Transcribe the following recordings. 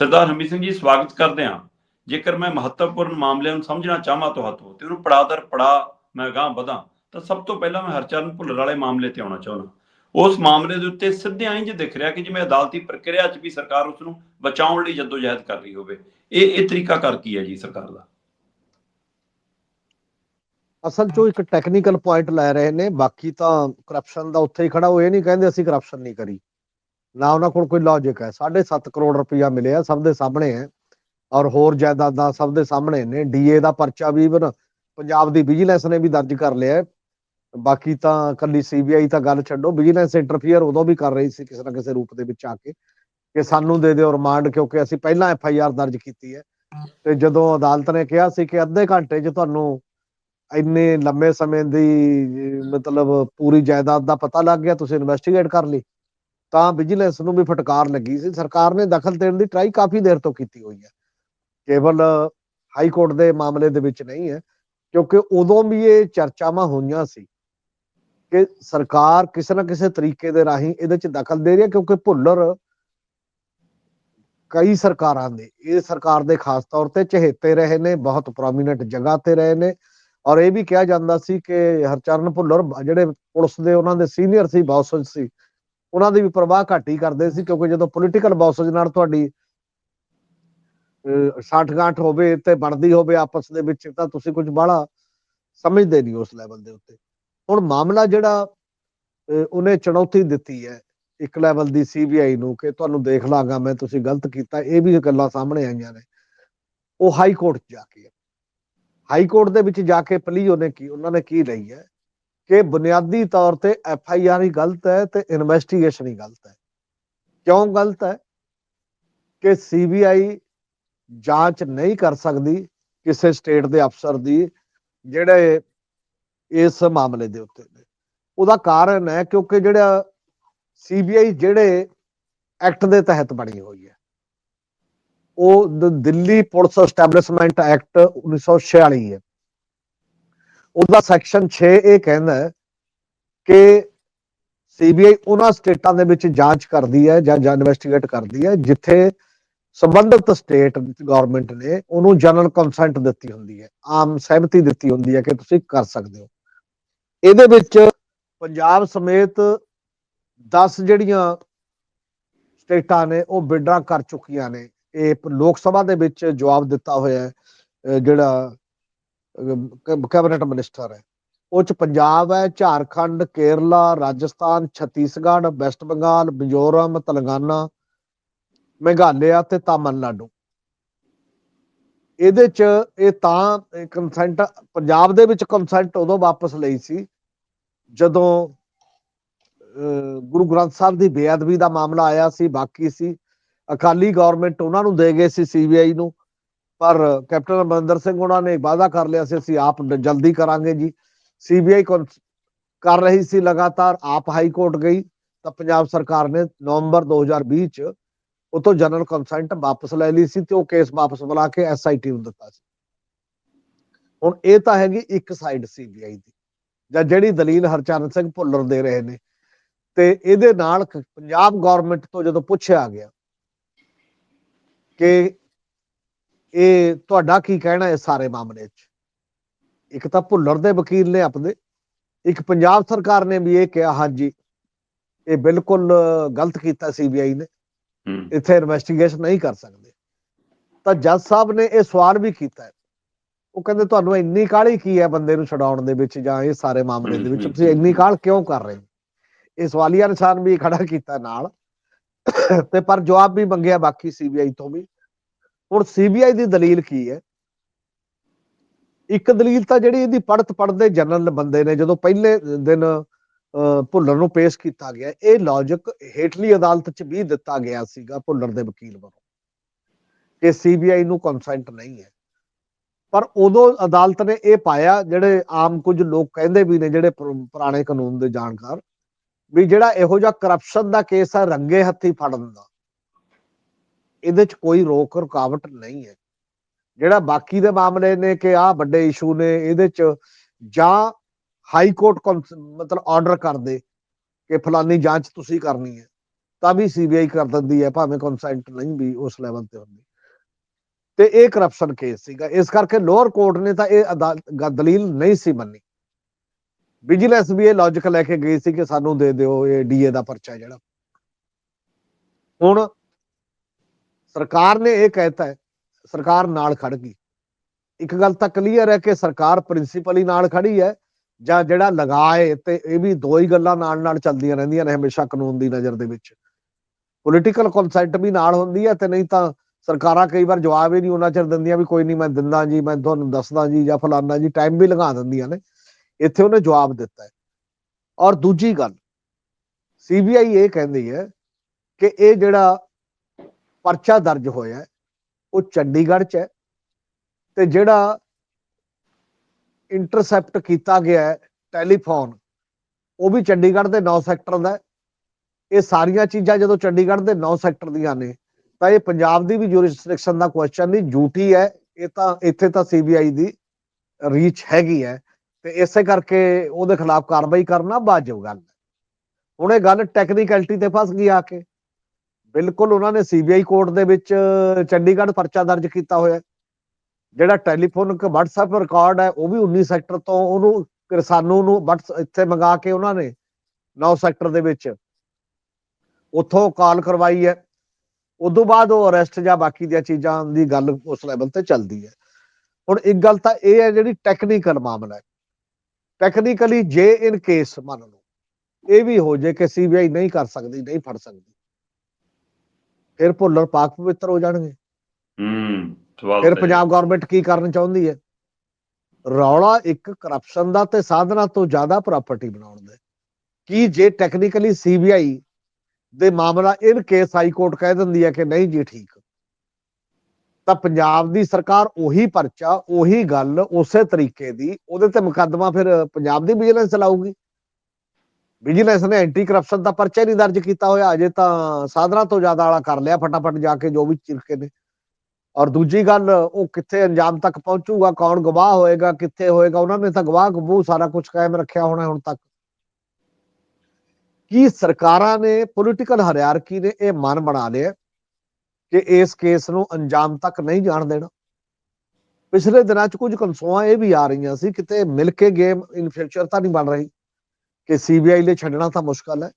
ਸਰਦਾਰ ਹਰਮੀਤ ਸਿੰਘ ਜੀ, ਸਵਾਗਤ ਕਰਦੇ ਹਾਂ। ਜੇਕਰ ਮੈਂ ਮਹੱਤਵਪੂਰਨ ਮਾਮਲਿਆਂ ਨੂੰ ਸਮਝਣਾ ਚਾਹਾਂ ਤੁਹਾਤੋਂ ਤੇ ਉਹਨੂੰ ਪੜਾ ਦਰ ਪੜਾ ਮੈਂ ਗਾਂ ਵਧਾਂ, ਤਾਂ ਸਭ ਤੋਂ ਪਹਿਲਾਂ ਮੈਂ ਹਰਚਰਨ ਭੁੱਲਰ ਵਾਲੇ ਮਾਮਲੇ ਤੇ ਆਉਣਾ ਚਾਹੁੰਦਾ ਉਸ ਮਾਮਲੇ ਦੇ ਉੱਤੇ ਸਿੱਧਿਆਂ ਹੀ ਦਿਖ ਰਿਹਾ ਕਿ ਜਿਵੇਂ ਅਦਾਲਤੀ ਪ੍ਰਕਿਰਿਆ 'ਚ ਵੀ ਸਰਕਾਰ ਉਸ ਨੂੰ ਬਚਾਉਣ ਲਈ ਜਦੋਜਹਿਦ ਕਰ ਰਹੀ ਹੋਵੇ, ਇਹ ਇਹ ਤਰੀਕਾ ਕਰ ਕੀ ਹੈ ਜੀ ਸਰਕਾਰ ਦਾ? ਅਸਲ 'ਚੋਂ ਇੱਕ ਟੈਕਨੀਕਲ ਪੁਆਇੰਟ ਲੈ ਰਹੇ ਨੇ, ਬਾਕੀ ਤਾਂ ਕਰਪਸ਼ਨ ਦਾ ਉੱਥੇ ਹੀ ਖੜਾ, ਉਹ ਨਹੀਂ ਕਹਿੰਦੇ ਅਸੀਂ ਕਰਪਸ਼ਨ ਨਹੀਂ ਕਰੀ। ਨਾ ਉਹਨਾਂ ਕੋਲ ਕੋਈ ਲੌਜੀਕ ਹੈ। 7.5 ਕਰੋੜ ਰੁਪਇਆ ਮਿਲਿਆ, ਸਭ ਦੇ ਸਾਹਮਣੇ ਹੈ। ਔਰ ਹੋਰ ਜਾਇਦਾਦਾਂ ਸਭ ਦੇ ਸਾਹਮਣੇ ਨੇ। ਡੀਏ ਦਾ ਪਰਚਾ ਵੀ ਬਨ ਪੰਜਾਬ ਦੀ ਵਿਜੀਲੈਂਸ ਨੇ ਵੀ ਦਰਜ ਕਰ ਲਿਆ ਬਾਕੀ ਤਾਂ ਕੱਲੀ ਸੀਬੀਆਈ ਤਾਂ ਗੱਲ ਛੱਡੋ ਵਿਜੀਲੈਂਸ ਇੰਟਰਫੀਅਰ ਉਦੋਂ ਵੀ ਕਰ ਰਹੀ ਸੀ ਕਿਸੇ ਨਾ ਕਿਸੇ ਰੂਪ ਦੇ ਵਿੱਚ ਆ ਕੇ ਕਿ ਸਾਨੂੰ ਦੇ ਦਿਓ ਰਿਮਾਂਡ ਕਿਉਂਕਿ ਅਸੀਂ ਪਹਿਲਾਂ ਐਫ ਆਈ ਆਰ ਦਰਜ ਕੀਤੀ ਹੈ। ਤੇ ਜਦੋਂ ਅਦਾਲਤ ਨੇ ਕਿਹਾ ਸੀ ਕਿ ਅੱਧੇ ਘੰਟੇ 'ਚ ਤੁਹਾਨੂੰ ਇੰਨੇ ਲੰਮੇ ਸਮੇਂ ਦੀ, ਮਤਲਬ ਪੂਰੀ ਜਾਇਦਾਦ ਦਾ ਪਤਾ ਲੱਗ ਗਿਆ, ਤੁਸੀਂ ਇਨਵੈਸਟੀਗੇਟ ਕਰ ਲਈ। ਤਾਂ ਵਿਜੀਲੈਂਸ ਨੂੰ ਵੀ ਫਟਕਾਰ ਲੱਗੀ ਸੀ। ਸਰਕਾਰ ਨੇ ਦਖਲ ਦੇਣ ਦੀ ਟਰਾਈ ਕਾਫੀ ਦੇਰ ਤੋਂ ਕੀਤੀ ਹੋਈ ਹੈ। ਕੇਵਲ ਹਾਈ ਕੋਰਟ ਦੇ ਮਾਮਲੇ ਦੇ ਵਿੱਚ ਨਹੀਂ ਹੈ, ਕਿਉਂਕਿ ਉਦੋਂ ਵੀ ਇਹ ਚਰਚਾਵਾਂ ਹੋਈਆਂ ਸੀ ਕਿ ਸਰਕਾਰ ਕਿਸੇ ਨਾ ਕਿਸੇ ਤਰੀਕੇ ਦੇ ਰਾਹੀਂ ਇਹਦੇ 'ਚ ਦਖਲ ਦੇ ਰਹੀ ਹੈ, ਕਿਉਂਕਿ ਭੁੱਲਰ ਕਈ ਸਰਕਾਰਾਂ ਦੇ, ਇਹ ਸਰਕਾਰ ਦੇ ਖਾਸ ਤੌਰ ਤੇ ਚਹੇਤੇ ਰਹੇ ਨੇ, ਬਹੁਤ ਪ੍ਰੋਮਿਨੈਂਟ ਜਗ੍ਹਾ ਤੇ ਰਹੇ ਨੇ ਔਰ ਇਹ ਵੀ ਕਿਹਾ ਜਾਂਦਾ ਸੀ ਕਿ ਹਰਚਰਨ ਭੁੱਲਰ ਜਿਹੜੇ ਪੁਲਿਸ ਦੇ ਉਹਨਾਂ ਦੇ ਸੀਨੀਅਰ ਸੀ ਬੌਸਜ ਸੀ ਉਹਨਾਂ ਦੀ ਵੀ ਪਰਵਾਹ ਘੱਟ ਹੀ ਕਰਦੇ ਸੀ ਕਿਉਂਕਿ ਜਦੋਂ ਪੋਲੀਟੀਕਲ ਬੌਸਜ ਨਾਲ ਤੁਹਾਡੀ ਅਹ, ਸਾਠਗਾਂਠ ਹੋਵੇ ਤੇ ਬਣਦੀ ਹੋਵੇ ਆਪਸ ਦੇ ਵਿੱਚ ਤਾਂ ਤੁਸੀਂ ਕੁਝ ਬਾਹਲਾ ਸਮਝਦੇ ਨਹੀਂ ਉਸ ਲੈਵਲ ਦੇ ਉੱਤੇ। ਹੁਣ ਮਾਮਲਾ ਜਿਹੜਾ ਉਹਨੇ ਚੁਣੌਤੀ ਦਿੱਤੀ ਹੈ ਇੱਕ ਲੈਵਲ ਦੀ ਸੀਬੀਆਈ ਨੂੰ ਕਿ ਤੁਹਾਨੂੰ ਦੇਖ ਲਾਂਗਾ ਮੈਂ ਤੁਸੀਂ ਗਲਤ ਕੀਤਾ ਇਹ ਵੀ ਗੱਲਾਂ ਸਾਹਮਣੇ ਆਈਆਂ ਨੇ। ਉਹ ਹਾਈ ਕੋਰਟ ਜਾ ਕੇ ਹਾਈ ਕੋਰਟ ਦੇ ਵਿੱਚ ਜਾ ਕੇ ਪਲੀ ਉਹਨੇ ਕੀ ਉਹਨਾਂ ਨੇ ਕੀ ਲਈ ਹੈ? ਕਿ ਬੁਨਿਆਦੀ ਤੌਰ ਤੇ ਐਫ ਆਈ ਆਰ ਹੀ ਗਲਤ ਹੈ ਤੇ ਇਨਵੈਸਟੀਗੇਸ਼ਨ ਹੀ ਗਲਤ ਹੈ। ਕਿਉਂ ਗਲਤ ਹੈ? ਕਿ ਸੀ ਬੀ ਆਈ ਜਾਂਚ ਨਹੀਂ ਕਰ ਸਕਦੀ ਕਿਸੇ ਸਟੇਟ ਦੇ ਅਫਸਰ ਦੀ, ਜਿਹੜੇ ਇਸ ਮਾਮਲੇ ਦੇ ਉੱਤੇ ਨੇ। ਉਹਦਾ ਕਾਰਨ ਹੈ ਕਿਉਂਕਿ ਜਿਹੜਾ ਸੀਬੀਆਈ ਜਿਹੜੇ ਐਕਟ ਦੇ ਤਹਿਤ ਬਣੀ ਹੋਈ ਹੈ, ਉਹ ਦਿੱਲੀ ਪੁਲਿਸ ਐਸਟੈਬਲਿਸ਼ਮੈਂਟ ਐਕਟ 1946 ਹੈ। ਉਹਦਾ ਸੈਕਸ਼ਨ 6 ਇਹ ਕਹਿੰਦਾ ਹੈ ਕਿ ਸੀਬੀਆਈ ਉਹਨਾਂ ਸਟੇਟਾਂ ਦੇ ਵਿੱਚ ਜਾਂਚ ਕਰਦੀ ਹੈ ਜਾਂ ਇਨਵੈਸਟੀਗੇਟ ਕਰਦੀ ਹੈ, ਜਿੱਥੇ ਸੰਬੰਧਿਤ ਸਟੇਟ ਗਵਰਨਮੈਂਟ ਨੇ ਉਹਨੂੰ ਜਨਰਲ ਕੰਸੈਂਟ ਦਿੱਤੀ ਹੁੰਦੀ ਹੈ, ਆਮ ਸਹਿਮਤੀ ਦਿੱਤੀ ਹੁੰਦੀ ਹੈ ਕਿ ਤੁਸੀਂ ਕਰ ਸਕਦੇ ਹੋ। ਇਹਦੇ ਵਿੱਚ ਪੰਜਾਬ ਸਮੇਤ 10 ਜਿਹੜੀਆਂ ਸਟੇਟਾਂ ਨੇ, ਉਹ ਬਿਡਾਂ ਕਰ ਚੁੱਕੀਆਂ ਨੇ। ਇਹ ਲੋਕ ਸਭਾ ਦੇ ਵਿੱਚ ਜਵਾਬ ਦਿੱਤਾ ਹੋਇਆ ਹੈ ਜਿਹੜਾ ਕੈਬਨਿਟ ਮਿਨਿਸਟਰ ਹੈ। ਉਹ ਚ ਪੰਜਾਬ ਹੈ ਝਾਰਖੰਡ ਕੇਰਲਾ ਰਾਜਸਥਾਨ ਛੱਤੀਸਗੜ੍ਹ ਵੈਸਟ ਬੰਗਾਲ ਮਿਜ਼ੋਰਮ ਤੇਲੰਗਾਨਾ ਮੇਘਾਲਿਆ ਤੇ ਤਾਮਿਲਨਾਡੂ। ਇਹਦੇ ਚ ਇਹ ਤਾਂ ਕੰਸੈਂਟ ਪੰਜਾਬ ਦੇ ਵਿੱਚ ਕੰਸੈਂਟ ਉਦੋਂ ਵਾਪਸ ਲਈ ਸੀ ਜਦੋਂ ਅਹ, ਗੁਰੂ ਗ੍ਰੰਥ ਸਾਹਿਬ ਦੀ ਬੇਅਦਬੀ ਦਾ ਮਾਮਲਾ ਆਇਆ ਸੀ ਬਾਕੀ ਸੀ। ਅਕਾਲੀ ਗਵਰਨਮੈਂਟ ਉਹਨਾਂ ਨੂੰ ਦੇ ਗਏ ਸੀ ਸੀਬੀਆਈ ਨੂੰ। ਪਰ ਕੈਪਟਨ ਅਮਰਿੰਦਰ ਸਿੰਘ ਉਹਨਾਂ ਨੇ ਵਾਅਦਾ ਕਰ ਲਿਆ ਸੀ, ਅਸੀਂ ਆਪ ਜਲਦੀ ਕਰਾਂਗੇ ਜੀ। ਸੀਬੀਆਈ ਕਰ ਰਹੀ ਸੀ ਲਗਾਤਾਰ, ਆਪ ਹਾਈ ਕੋਰਟ ਗਈ, ਤਾਂ ਪੰਜਾਬ ਸਰਕਾਰ ਨੇ ਨਵੰਬਰ 2020 ਚ ਉਤੋਂ ਜਨਰਲ ਕੰਸੈਂਟ ਵਾਪਸ ਲੈ ਲਈ ਸੀ ਤੇ ਉਹ ਕੇਸ ਵਾਪਸ ਬੁਲਾ ਕੇ ਐਸਆਈਟੀ ਨੂੰ ਦਿੱਤਾ ਸੀ। ਹੁਣ ਇਹ ਤਾਂ ਹੈਗੀ ਇੱਕ ਸਾਈਡ ਸੀਬੀਆਈ ਦੀ, ਜਾਂ ਜਿਹੜੀ ਦਲੀਲ ਹਰਚਰਨ ਸਿੰਘ ਭੁੱਲਰ ਦੇ ਰਹੇ ਨੇ। ਤੇ ਇਹਦੇ ਨਾਲ ਪੰਜਾਬ ਗਵਰਨਮੈਂਟ ਤੋਂ ਜਦੋਂ ਪੁੱਛਿਆ ਗਿਆ ਕਿ ਇਹ ਤੁਹਾਡਾ ਕੀ ਕਹਿਣਾ ਹੈ ਸਾਰੇ ਮਾਮਲੇ 'ਚ? ਇੱਕ ਤਾਂ ਭੁੱਲਰ ਦੇ ਵਕੀਲ ਨੇ ਆਪਣੇ ਇੱਕ ਪੰਜਾਬ ਸਰਕਾਰ ਨੇ ਵੀ ਇਹ ਕਿਹਾ ਹਾਂਜੀ ਇਹ ਬਿਲਕੁਲ ਗਲਤ ਕੀਤਾ ਸੀਬੀਆਈ ਨੇ। ਇੱਥੇ ਇਨਵੈਸਟੀਗੇਸ਼ਨ ਨਹੀਂ ਕਰ ਸਕਦੇ। ਤਾਂ ਜੱਜ ਸਾਹਿਬ ਨੇ ਇਹ ਸਵਾਲ ਵੀ ਕੀਤਾ ਹੈ। ਉਹ ਕਹਿੰਦੇ ਤੁਹਾਨੂੰ ਇੰਨੀ ਕਾਹਲੀ ਕੀ ਹੈ ਬੰਦੇ ਨੂੰ ਛਡਾਉਣ ਦੇ ਵਿੱਚ ਜਾਂ ਇਹ ਸਾਰੇ ਮਾਮਲੇ ਦੇ ਵਿੱਚ? ਤੁਸੀਂ ਇੰਨੀ ਕਾਹਲ ਕਿਉਂ ਕਰ ਰਹੇ ਹੋ? ਇਹ ਸਵਾਲੀਆ ਨਿਸ਼ਾਨ ਵੀ ਖੜਾ ਕੀਤਾ ਨਾਲ। ਤੇ ਪਰ ਜਵਾਬ ਵੀ ਮੰਗਿਆ ਬਾਕੀ ਸੀਬੀਆਈ ਤੋਂ ਵੀ। ਹੁਣ ਸੀਬੀਆਈ ਦੀ ਦਲੀਲ ਕੀ ਹੈ? ਇੱਕ ਦਲੀਲ ਤਾਂ ਜਿਹੜੀ ਇਹਦੀ ਪੜਤ ਪੜਦੇ ਜਨਰਲ ਬੰਦੇ ਨੇ ਜਦੋਂ ਪਹਿਲੇ ਦਿਨ ਅਹ, ਭੁੱਲਰ ਨੂੰ ਪੇਸ਼ ਕੀਤਾ ਗਿਆ ਇਹ ਲੌਜੀਕ ਹੇਠਲੀ ਅਦਾਲਤ 'ਚ ਵੀ ਦਿੱਤਾ ਗਿਆ ਸੀਗਾ ਭੁੱਲਰ ਦੇ ਵਕੀਲ ਵੱਲੋਂ ਕਿ ਸੀਬੀਆਈ ਨੂੰ ਕੰਸੈਂਟ ਨਹੀਂ ਹੈ। ਪਰ ਉਦੋਂ ਅਦਾਲਤ ਨੇ ਇਹ ਪਾਇਆ ਜਿਹੜੇ ਆਮ ਕੁਝ ਲੋਕ ਕਹਿੰਦੇ ਵੀ ਨੇ ਜਿਹੜੇ ਪੁਰਾਣੇ ਕਾਨੂੰਨ ਦੇ ਜਾਣਕਾਰ ਵੀ ਜਿਹੜਾ ਇਹੋ ਜਿਹਾ ਕਰਪਸ਼ਨ ਦਾ ਕੇਸ ਹੈ ਰੰਗੇ ਹੱਥੀ ਫੜਨ ਦਾ। ਇਹਦੇ 'ਚ ਕੋਈ ਰੋਕ ਰੁਕਾਵਟ ਨਹੀਂ ਹੈ। ਜਿਹੜਾ ਬਾਕੀ ਦੇ ਮਾਮਲੇ ਨੇ ਕਿ ਆਹ ਵੱਡੇ ਇਸ਼ੂ ਨੇ, ਇਹਦੇ 'ਚ ਜਾਂ ਹਾਈ ਕੋਰਟ ਮਤਲਬ ਆਰਡਰ ਕਰ ਦੇ ਕਿ ਫਲਾਨੀ ਜਾਂਚ ਤੁਸੀਂ ਕਰਨੀ ਹੈ, ਤਾਂ ਵੀ ਸੀਬੀਆਈ ਕਰ ਦਿੰਦੀ ਹੈ, ਭਾਵੇਂ ਕੰਸੈਂਟ ਨਹੀਂ ਵੀ ਉਸ ਲੈਵਲ ਤੇ ਹੁੰਦੀ। ਤੇ ਇਹ ਕਰਪਸ਼ਨ ਕੇਸ ਸੀਗਾ। ਇਸ ਕਰਕੇ ਲੋਅਰ ਕੋਰਟ ਨੇ ਤਾਂ ਇਹ ਅਦਾਲਤ- ਦਲੀਲ ਨਹੀਂ ਸੀ ਮੰਨੀ। ਵਿਜੀਲੈਂਸ ਵੀ ਇਹ ਲੌਜੀਕ ਲੈ ਕੇ ਗਈ ਸੀ ਕਿ ਸਾਨੂੰ ਦੇ ਦਿਓ ਇਹ ਡੀਏ ਦਾ ਪਰਚਾ ਜਿਹੜਾ। ਹੁਣ ਸਰਕਾਰ ਨੇ ਇਹ ਕਹਿਤਾ ਹੈ, ਸਰਕਾਰ ਨਾਲ ਖੜ ਗਈ। ਇੱਕ ਗੱਲ ਤਾਂ ਕਲੀਅਰ ਹੈ ਕਿ ਸਰਕਾਰ ਪ੍ਰਿੰਸੀਪਲੀ ਨਾਲ ਖੜੀ ਹੈ, ਜਾਂ ਜਿਹੜਾ ਲਗਾਏ ਤੇ ਇਹ ਵੀ ਦੋ ਹੀ ਗੱਲਾਂ ਨਾਲ ਨਾਲ ਚੱਲਦੀਆਂ ਰਹਿੰਦੀਆਂ ਨੇ ਹਮੇਸ਼ਾ ਕਾਨੂੰਨ ਦੀ ਨਜ਼ਰ ਦੇ ਵਿੱਚ। ਪੋਲੀਟੀਕਲ ਕਨਸੈਂਟ ਵੀ ਨਾਲ ਹੁੰਦੀ ਹੈ ਤੇ ਨਹੀਂ ਤਾਂ ਸਰਕਾਰਾਂ ਕਈ ਵਾਰ ਜਵਾਬ ਹੀ ਨਹੀਂ ਉਹਨਾਂ ਚਿਰ ਦਿੰਦੀਆਂ ਵੀ ਕੋਈ ਨਹੀਂ ਮੈਂ ਦਿੰਦਾ ਜੀ, ਮੈਂ ਤੁਹਾਨੂੰ ਦੱਸਦਾ ਜੀ ਜਾਂ ਫਲਾਨਾ ਜੀ ਟਾਈਮ ਵੀ ਲਗਾ ਦਿੰਦੀਆਂ ਨੇ। ਇੱਥੇ ਉਹਨੇ ਜਵਾਬ ਦਿੱਤਾ ਹੈ। ਔਰ ਦੂਜੀ ਗੱਲ ਸੀਬੀਆਈ ਇਹ ਕਹਿੰਦੀ ਹੈ ਕਿ ਇਹ ਜਿਹੜਾ ਪਰਚਾ ਦਰਜ ਹੋਇਆ ਉਹ ਚੰਡੀਗੜ੍ਹ 'ਚ ਹੈ ਤੇ ਜਿਹੜਾ ਇੰਟਰਸੈਪਟ ਕੀਤਾ ਗਿਆ ਹੈ ਟੈਲੀਫੋਨ ਉਹ ਵੀ ਚੰਡੀਗੜ੍ਹ ਦੇ 9 ਸੈਕਟਰ ਦਾ ਇਹ ਸਾਰੀਆਂ ਚੀਜ਼ਾਂ ਜਦੋਂ ਚੰਡੀਗੜ੍ਹ ਦੇ 9 ਸੈਕਟਰ ਦੀਆਂ ਨੇ, ਤਾਂ ਇਹ ਪੰਜਾਬ ਦੀ ਵੀ ਜੁਰਿਸਡਿਕਸ਼ਨ ਦਾ ਕੁਐਸਚਨ ਨਹੀਂ ਡਿਊਟੀ ਹੈ, ਇਹ ਤਾਂ ਇੱਥੇ ਤਾਂ ਸੀਬੀਆਈ ਦੀ ਰੀਚ ਹੈਗੀ ਹੈ ਤੇ ਇਸੇ ਕਰਕੇ ਉਹਦੇ ਖਿਲਾਫ ਕਾਰਵਾਈ ਕਰਨਾ ਵਾਜਬ ਗੱਲ ਹੈ। ਹੁਣ ਇਹ ਗੱਲ ਟੈਕਨੀਕੈਲਿਟੀ ਤੇ ਫਸ ਗਈ ਆ ਕੇ। ਬਿਲਕੁਲ ਉਹਨਾਂ ਨੇ ਸੀਬੀਆਈ ਕੋਰਟ ਦੇ ਵਿੱਚ ਚੰਡੀਗੜ੍ਹ ਪਰਚਾ ਦਰਜ ਕੀਤਾ ਹੋਇਆ ਜਿਹੜਾ ਟੈਲੀਫੋਨਿਕ WhatsApp ਰਿਕਾਰਡ ਹੈ, ਉਹ ਵੀ 19 ਸੈਕਟਰ ਤੋਂ ਉਹਨੂੰ, ਕਿਸਾਨੂ ਨੂੰ WhatsApp ਇੱਥੇ ਮੰਗਾ ਕੇ ਉਹਨਾਂ ਨੇ 9 ਸੈਕਟਰ ਦੇ ਵਿੱਚ। ਉੱਥੋਂ ਕਾਲ ਕਰਵਾਈ ਹੈ। ਉਦੋਂ ਬਾਅਦ ਉਹ ਅਰੈਸਟ ਜਾਂ ਬਾਕੀ ਦੀਆਂ ਚੀਜ਼ਾਂ ਦੀ ਗੱਲ ਉਸ ਲੈਵਲ ਤੇ ਚੱਲਦੀ ਹੈ। ਹੁਣ ਇੱਕ ਗੱਲ ਤਾਂ ਇਹ ਹੈ ਜਿਹੜੀ ਟੈਕਨੀਕਲ ਮਾਮਲਾ ਹੈ। ਟੈਕਨੀਕਲੀ ਜੇ ਇਨ ਕੇਸ ਮੰਨ ਲਓ, ਇਹ ਵੀ ਹੋ ਜੇ ਕਿ ਸੀਬੀਆਈ ਨਹੀਂ ਕਰ ਸਕਦੀ, ਨਹੀਂ ਫੜ ਸਕਦੀ। ਫਿਰ ਭੁੱਲਰ ਪਾਕ ਪਵਿੱਤਰ ਹੋ ਜਾਣਗੇ। ਹੂੰ ਸਵਾਲ ਫਿਰ ਪੰਜਾਬ ਗਵਰਨਮੈਂਟ ਕੀ ਕਰਨ ਚਾਹੁੰਦੀ ਹੈ? ਰੌਲਾ ਇੱਕ ਕਰਪਸ਼ਨ ਦਾ ਤੇ ਸਾਧਨਾ ਤੋਂ ਜ਼ਿਆਦਾ ਪ੍ਰਾਪਰਟੀ ਬਣਾਉਣ ਦਾ। ਕੀ ਜੇ ਟੈਕਨੀਕਲੀ ਸੀਬੀਆਈ ਦੇ ਮਾਮਲਾ ਇਨ ਕੇਸ ਹਾਈ ਕੋਰਟ ਕਹਿ ਦਿੰਦੀ ਹੈ ਕਿ ਨਹੀਂ ਜੀ ਠੀਕ ਤਾਂ ਪੰਜਾਬ ਦੀ ਸਰਕਾਰ ਉਹੀ ਪਰਚਾ ਉਹੀ ਗੱਲ ਉਸੇ ਤਰੀਕੇ ਦੀ ਉਹਦੇ ਤੇ ਮੁਕੱਦਮਾ ਫਿਰ ਪੰਜਾਬ ਦੀ ਵਿਜੀਲੈਂਸ ਚਲਾਊਗੀ ਵਿਜੀਲੈਂਸ ਨੇ ਐਂਟੀ ਕਰਪਸ਼ਨ ਦਾ ਪਰਚਾ ਨਹੀਂ ਦਰਜ ਕੀਤਾ ਹੋਇਆ, ਅਜੇ ਤਾਂ ਸਾਧਨਾ ਤੋਂ ਜ਼ਿਆਦਾ ਵਾਲਾ ਕਰ ਲਿਆ ਫਟਾਫਟ ਜਾ ਕੇ ਜੋ ਵੀ ਚਿਰਕੇ ਨੇ। ਔਰ ਦੂਜੀ ਗੱਲ, ਉਹ ਕਿੱਥੇ ਅੰਜਾਮ ਤੱਕ ਪਹੁੰਚੂਗਾ, ਕੌਣ ਗਵਾਹ ਹੋਏਗਾ, ਕਿੱਥੇ ਹੋਏਗਾ, ਉਹਨਾਂ ਨੇ ਤਾਂ ਗਵਾਹ ਗਬੂ ਸਾਰਾ ਕੁਝ ਕਾਇਮ ਰੱਖਿਆ ਹੋਣਾ ਹੁਣ ਤੱਕ। ਕੀ ਸਰਕਾਰਾਂ ਨੇ ਪੋਲੀਟੀਕਲ ਹਰਿਆਰਕੀ ਨੇ ਇਹ ਮਨ ਬਣਾ ਲਿਆ ਕਿ ਇਸ ਕੇਸ ਨੂੰ ਅੰਜਾਮ ਤੱਕ ਨਹੀਂ ਜਾਣ ਦੇਣਾ? ਪਿਛਲੇ ਦਿਨਾਂ 'ਚ ਕੁਝ ਕਨਸੋਆਂ ਇਹ ਵੀ ਆ ਰਹੀਆਂ ਸੀ, ਕਿਤੇ ਮਿਲ ਕੇ ਗੇਮ ਇਨ ਫਿਊਚਰ ਤਾਂ ਨਹੀਂ ਬਣ ਰਹੀ। ਕਿ ਸੀਬੀਆਈ ਲਈ ਛੱਡਣਾ ਤਾਂ ਮੁਸ਼ਕਲ ਹੈ।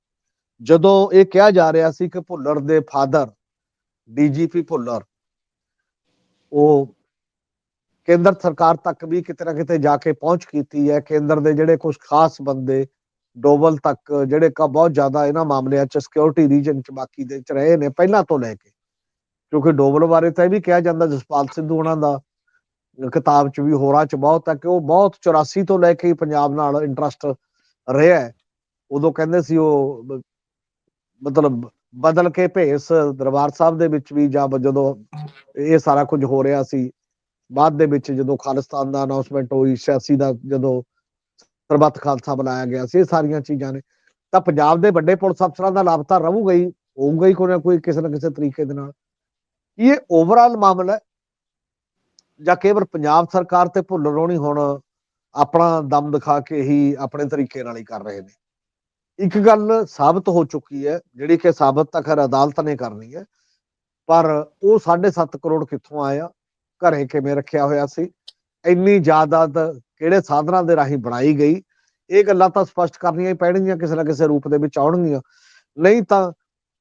ਜਦੋਂ ਇਹ ਕਿਹਾ ਜਾ ਰਿਹਾ ਸੀ ਕਿ ਭੁੱਲਰ ਦੇ ਫਾਦਰ ਡੀਜੀਪੀ ਭੁੱਲਰ, ਉਹ ਕੇਂਦਰ ਸਰਕਾਰ ਤੱਕ ਵੀ ਕਿਤੇ ਨਾ ਕਿਤੇ ਜਾ ਕੇ ਪਹੁੰਚ ਕੀਤੀ ਹੈ। ਕੇਂਦਰ ਦੇ ਜਿਹੜੇ ਕੁਝ ਖਾਸ ਬੰਦੇ, ਡੋਬਲ ਤੱਕ, ਜਿਹੜੇ ਕਾ ਬਹੁਤ ਜ਼ਿਆਦਾ ਇਹਨਾਂ ਮਾਮਲਿਆਂ 'ਚ ਸਿਕਿਉਰਿਟੀ ਰੀਜਨ 'ਚ ਬਾਕੀ ਦੇ 'ਚ ਰਹੇ ਨੇ ਪਹਿਲਾਂ ਤੋਂ ਲੈ ਕੇ। ਕਿਉਂਕਿ ਡੋਬਲ ਬਾਰੇ ਤਾਂ ਇਹ ਵੀ ਕਿਹਾ ਜਾਂਦਾ, ਜਸਪਾਲ ਸਿੱਧੂ ਉਹਨਾਂ ਦਾ ਕਿਤਾਬ 'ਚ ਵੀ ਹੋਰਾਂ 'ਚ ਬਹੁਤ ਹੈ ਕਿ ਉਹ ਬਹੁਤ 84 ਤੋਂ ਲੈ ਕੇ ਪੰਜਾਬ ਨਾਲ ਇੰਟਰਸਟ ਰਿਹਾ ਉਦੋਂ ਕਹਿੰਦੇ ਸੀ ਉਹ, ਮਤਲਬ ਬਦਲ ਕੇ ਭੇਸ ਦਰਬਾਰ ਸਾਹਿਬ ਦੇ ਵਿੱਚ ਵੀ ਜਾਂ ਜਦੋਂ ਇਹ ਸਾਰਾ ਕੁਝ ਹੋ ਰਿਹਾ ਸੀ, ਬਾਅਦ ਦੇ ਵਿੱਚ ਜਦੋਂ ਖਾਲਿਸਤਾਨ ਦਾ ਅਨਾਉਂਸਮੈਂਟ ਹੋਈ 86 ਦਾ ਜਦੋਂ ਸਰਬੱਤ ਖਾਲਸਾ ਬੁਲਾਇਆ ਗਿਆ ਸੀ, ਇਹ ਸਾਰੀਆਂ ਚੀਜ਼ਾਂ ਨੇ। ਤਾਂ ਪੰਜਾਬ ਦੇ ਵੱਡੇ ਪੁਲਿਸ ਅਫਸਰਾਂ ਦਾ ਲਾਪਤਾ ਰਹੂਗਾ ਹੀ, ਹੋਊਗਾ ਹੀ ਕੋਈ ਨਾ ਕੋਈ ਕਿਸੇ ਨਾ ਕਿਸੇ ਤਰੀਕੇ ਦੇ ਨਾਲ। ਇਹ ਓਵਰਆਲ ਮਾਮਲਾ ਜਾਂ ਕੇਵਲ ਪੰਜਾਬ ਸਰਕਾਰ ਤੇ ਭੁੱਲ ਰੋਣੀ ਹੁਣ ਆਪਣਾ ਦਮ ਦਿਖਾ ਕੇ ਹੀ ਆਪਣੇ ਤਰੀਕੇ ਨਾਲ ਹੀ ਕਰ ਰਹੇ ਨੇ। ਇੱਕ ਗੱਲ ਸਾਬਤ ਹੋ ਚੁੱਕੀ ਹੈ ਜਿਹੜੀ ਕਿ ਸਾਬਤ ਤਾਂ ਖੈਰ ਅਦਾਲਤ ਨੇ ਕਰਨੀ ਹੈ ਪਰ ਉਹ 7.5 ਕਰੋੜ ਕਿੱਥੋਂ ਆਇਆ ਘਰੇ ਕਿਵੇਂ ਰੱਖਿਆ ਹੋਇਆ ਸੀ ਇੰਨੀ ਜਾਇਦਾਦ ਕਿਹੜੇ ਸਾਧਨਾਂ ਦੇ ਰਾਹੀਂ ਬਣਾਈ ਗਈ ਇਹ ਗੱਲਾਂ ਤਾਂ ਸਪਸ਼ਟ ਕਰਨੀਆਂ ਹੀ ਪੈਣਗੀਆਂ ਕਿਸੇ ਨਾ ਕਿਸੇ ਰੂਪ ਦੇ ਵਿੱਚ ਆਉਣਗੀਆਂ। ਨਹੀਂ ਤਾਂ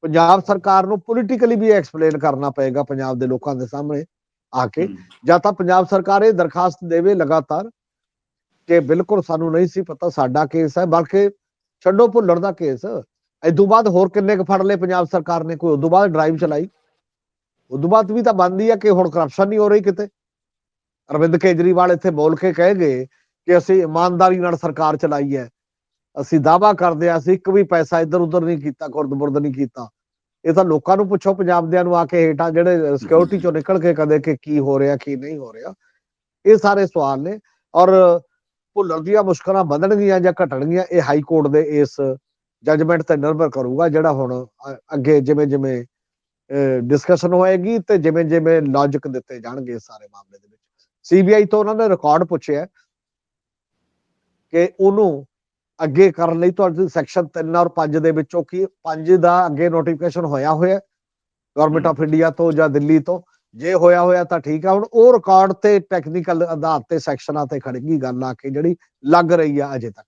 ਪੰਜਾਬ ਸਰਕਾਰ ਨੂੰ ਪੋਲੀਟੀਕਲੀ ਵੀ ਐਕਸਪਲੇਨ ਕਰਨਾ ਪਏਗਾ ਪੰਜਾਬ ਦੇ ਲੋਕਾਂ ਦੇ ਸਾਹਮਣੇ ਆ ਕੇ ਜਾਂ ਤਾਂ ਪੰਜਾਬ ਸਰਕਾਰ ਇਹ ਦਰਖਾਸਤ ਦੇਵੇ ਲਗਾਤਾਰ ਕਿ ਬਿਲਕੁਲ ਸਾਨੂੰ ਨਹੀਂ ਸੀ ਪਤਾ ਸਾਡਾ ਕੇਸ ਹੈ, ਬਲਕਿ ਛੱਡੋ ਭੁੱਲਣ ਦਾ ਕੇਸ। ਇਦੋਂ ਬਾਅਦ ਹੋਰ ਕਿੰਨੇ ਕੁ ਫੜ ਲਏ ਪੰਜਾਬ ਸਰਕਾਰ ਨੇ, ਕੋਈ ਉਦੋਂ ਬਾਅਦ ਡਰਾਈਵ ਚਲਾਈ। ਉਦੋਂ ਬਾਅਦ ਵੀ ਤਾਂ ਬੰਦੀ ਆ ਕਿ ਹੁਣ ਕਰਪਸ਼ਨ ਨਹੀਂ ਹੋ ਰਹੀ ਕਿਤੇ। ਅਰਵਿੰਦ ਕੇਜਰੀਵਾਲ ਇੱਥੇ ਬੋਲ ਕੇ ਕਹਿ ਗਏ ਕਿ ਅਸੀਂ ਇਮਾਨਦਾਰੀ ਨਾਲ ਸਰਕਾਰ ਚਲਾਈ ਹੈ। ਅਸੀਂ ਦਾਵਾ ਕਰਦੇ ਹਾਂ, ਅਸੀਂ ਇੱਕ ਵੀ ਪੈਸਾ ਇੱਧਰ ਉੱਧਰ ਨਹੀਂ ਕੀਤਾ, ਖੁਰਦ-ਬੁਰਦ ਨਹੀਂ ਕੀਤਾ। ਇਹ ਤਾਂ ਲੋਕਾਂ ਨੂੰ ਪੁੱਛੋ ਪੰਜਾਬ ਦਿਆਂ ਨੂੰ ਆ ਕੇ ਹੇਠਾਂ ਜਿਹੜੇ ਸਿਕਿਉਰਿਟੀ ਚੋਂ ਨਿਕਲ ਕੇ ਕਦੇ ਕਿ ਕੀ ਹੋ ਰਿਹਾ, ਕੀ ਨਹੀਂ ਹੋ ਰਿਹਾ। ਇਹ ਸਾਰੇ ਸਵਾਲ ਨੇ। ਔਰ ਭੁੱਲਰ ਦੀਆਂ ਮੁਸ਼ਕਲਾਂ ਵਧਣਗੀਆਂ ਜਾਂ ਘਟਣਗੀਆਂ ਇਹ ਹਾਈ ਕੋਰਟ ਦੇ ਇਸ ਜੱਜਮੈਂਟ ਤੇ ਨਿਰਭਰ ਕਰੂਗਾ ਜਿਹੜਾ ਹੁਣ ਅੱਗੇ ਜਿਵੇਂ ਜਿਵੇਂ ਡਿਸਕਸ਼ਨ ਹੋਏਗੀ ਤੇ ਜਿਵੇਂ ਜਿਵੇਂ ਲੌਜੀਕ ਦਿੱਤੇ ਜਾਣਗੇ ਸਾਰੇ ਮਾਮਲੇ ਦੇ ਵਿੱਚ। ਸੀਬੀਆਈ ਤੋਂ ਉਹਨਾਂ ਨੇ ਰਿਕਾਰਡ ਪੁੱਛਿਆ ਕਿ ਉਹਨੂੰ ਅੱਗੇ ਕਰਨ ਲਈ ਤੁਹਾਡੇ ਸੈਕਸ਼ਨ 3 ਔਰ 5 ਦੇ ਵਿੱਚੋਂ ਕੀ 5 ਦਾ ਅੱਗੇ ਨੋਟੀਫਿਕੇਸ਼ਨ ਹੋਇਆ ਹੋਇਆ ਗਵਰਨਮੈਂਟ ਆਫ ਇੰਡੀਆ ਤੋਂ ਜਾਂ ਦਿੱਲੀ ਤੋਂ? ਜੇ ਹੋਇਆ ਹੋਇਆ ਤਾਂ ਠੀਕ ਆ। ਹੁਣ ਉਹ ਰਿਕਾਰਡ ਤੇ ਟੈਕਨੀਕਲ ਆਧਾਰ ਤੇ ਸੈਕਸ਼ਨਾਂ ਤੇ ਖੜੇਗੀ ਗੱਲ ਆ ਕੇ ਜਿਹੜੀ ਲੱਗ ਰਹੀ ਆ ਅਜੇ ਤੱਕ।